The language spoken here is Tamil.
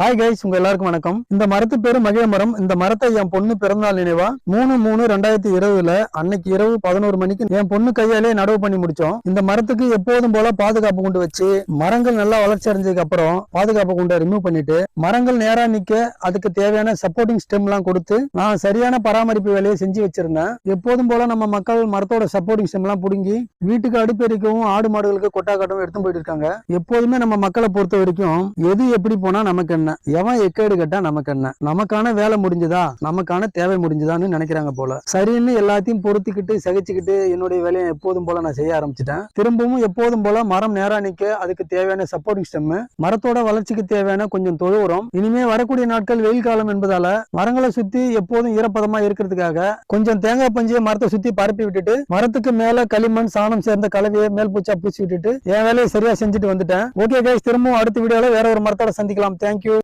ஹாய் கைஸ் உங்க எல்லாருக்கும் வணக்கம். இந்த மரத்து பேரு மகிழ மரம். இந்த மரத்தை என் பொண்ணு பிறந்தநாள் நினைவா? மூணு மூணு ரெண்டாயிரத்தி இருபதுல அன்னைக்கு இரவு பதினோரு மணிக்கு என் பொண்ணு கையாலே நடவு பண்ணி முடிச்சோம். இந்த மரத்துக்கு எப்போதும் போல பாதுகாப்பு கொண்டு வச்சு மரங்கள் நல்லா வளர்ச்சி அடைஞ்சதுக்கு அப்புறம் பாதுகாப்பு கொண்டு ரிமூவ் பண்ணிட்டு மரங்கள் நேரா நிக்க அதுக்கு தேவையான சப்போர்ட்டிங் ஸ்டெம் எல்லாம் கொடுத்து நான் சரியான பராமரிப்பு வேலையை செஞ்சு வச்சிருந்தேன். எப்போதும் போல நம்ம மக்கள் மரத்தோட சப்போர்ட்டிங் ஸ்டெம் எல்லாம் புடுங்கி வீட்டுக்கு அடுப்பெரிக்கவும் ஆடு மாடுகளுக்கு கொட்டா காட்டவும் எடுத்து போயிட்டு இருக்காங்க. எப்போதுமே நம்ம மக்களை பொறுத்த வரைக்கும் எது எப்படி போனா நமக்கு என்ன? எவன் எக்கேடு கட்டா நமக்கு என்ன? நமக்கான வேலை முடிஞ்சதா? நமக்கான தேவை முடிஞ்சுதான்னு நினைக்கிறாங்க போல. சரின்னு எல்லாத்தையும் பொருத்திக்கிட்டு சகிச்சுக்கிட்டு என்னுடைய வேலையை எப்போதும் போல நான் செய்ய ஆரம்பிச்சிட்டேன். திரும்பவும் எப்போதும் போல மரம் நேரா நிக்க அதுக்கு தேவையான சப்போர்ட்டிங் ஸ்டெம் மரத்தோட வளர்ச்சிக்கு தேவையான கொஞ்சம் தொழு உரம் இனிமே வரக்கூடிய நாட்கள் வெயில் காலம் என்பதால மரங்களை சுத்தி எப்போதும் ஈரப்பதமா இருக்கிறதுக்காக கொஞ்சம் தேங்காய் பஞ்சியை மரத்தை சுத்தி பரப்பி விட்டுட்டு மரத்துக்கு மேல களிமண் சாணம் சேர்ந்த கலவையை மேல் பூச்சா பூச்சி விட்டுட்டு என் வேலையை சரியா செஞ்சுட்டு வந்துட்டேன். ஓகே கைஸ் திரும்பவும் அடுத்த வீடியோல வேற ஒரு மரத்தோட சந்திக்கலாம். தேங்க்யூ